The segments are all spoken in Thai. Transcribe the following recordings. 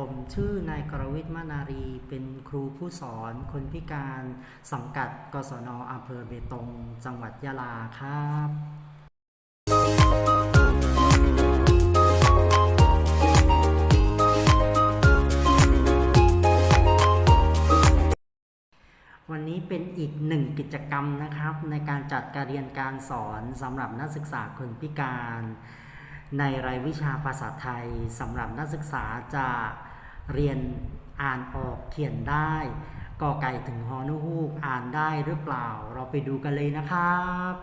ผมชื่อนายกรวิทย์มานารี เป็นครูผู้สอนคนพิการสังกัดกศนอำเภอเบตง จังหวัดยะลาครับวันนี้เป็นอีกหนึ่งกิจกรรมนะครับ ในการจัดการเรียนการสอนสำหรับนักศึกษาคนพิการ ในรายวิชาภาษาไทยสำหรับนักศึกษาจะเรียนอ่านออกเขียนได้กอไก่ถึงฮอนุฮูกอ่านได้หรือเปล่า เราไปดูกันเลยนะครับ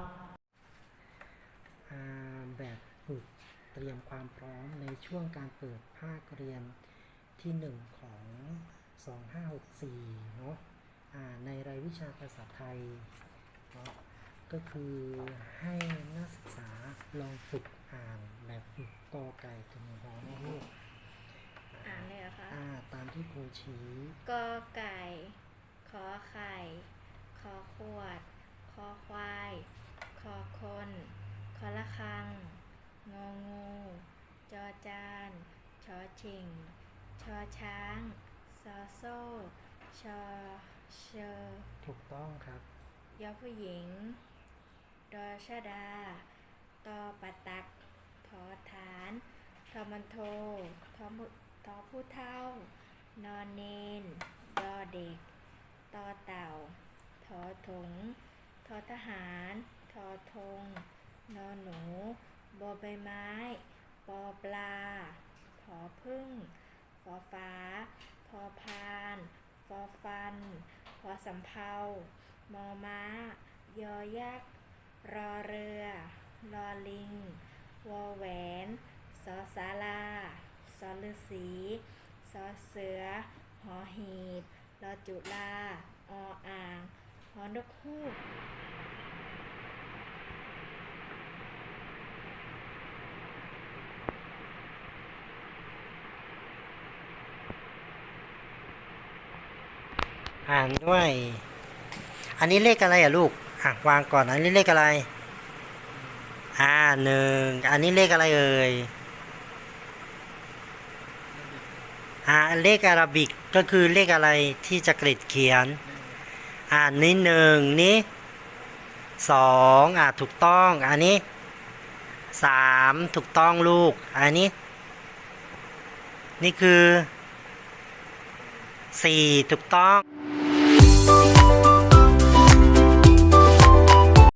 แบบฝึกเตรียมความพร้อมในช่วงการเปิดภาคเรียนที่ 1 ของ 2564 เนาะอ่าในรายวิชาภาษาไทย ก็คือให้นักศึกษาลองฝึกอ่านแบบฝึกกอไก่ถึงฮอนะลูกอ่านเลยเหรอคะอ่าตามที่ครูชี้กอไก่ขอไข่ขอขวดคอควายคอคนคอละคัง งองู จอจานชอชิงชอช้างซอโซ่ชอเชอถูกต้องครับยอผู้หญิง ดอชดา ตอปตัก ทอฐานทอมันโท ทอมุทอผู้เท่า นอนเนน ดอเด็ก ตอเต่า ทอถุงทอทหาร ทอธงนอหนู บอใบไม้ ปอปลา ผอพึ่งฟอฟ้า พอพาน ฟอฟัน พอสำเภามอม้า ยอยักษ์ รอเรือ รอลิง วอแหวนสอสาราสอฤาษีสอเสือ หอหีบ รอจุลา ออ่าง หอนกฮูกอ่านด้วย อันนี้เลขอะไรอะลูก อะวางก่อนอันนี้เลขอะไร อ่าหนึ่งอันนี้เลขอะไรเอ่ยอ่าเลขอาราบิกก็คือเลขอะไรที่จะกริดเขียน อ่านี่หนึ่งนี่สองอ่าถูกต้อง อันนี้สามถูกต้องลูก อันนี้ นี่คือสี่ถูกต้อง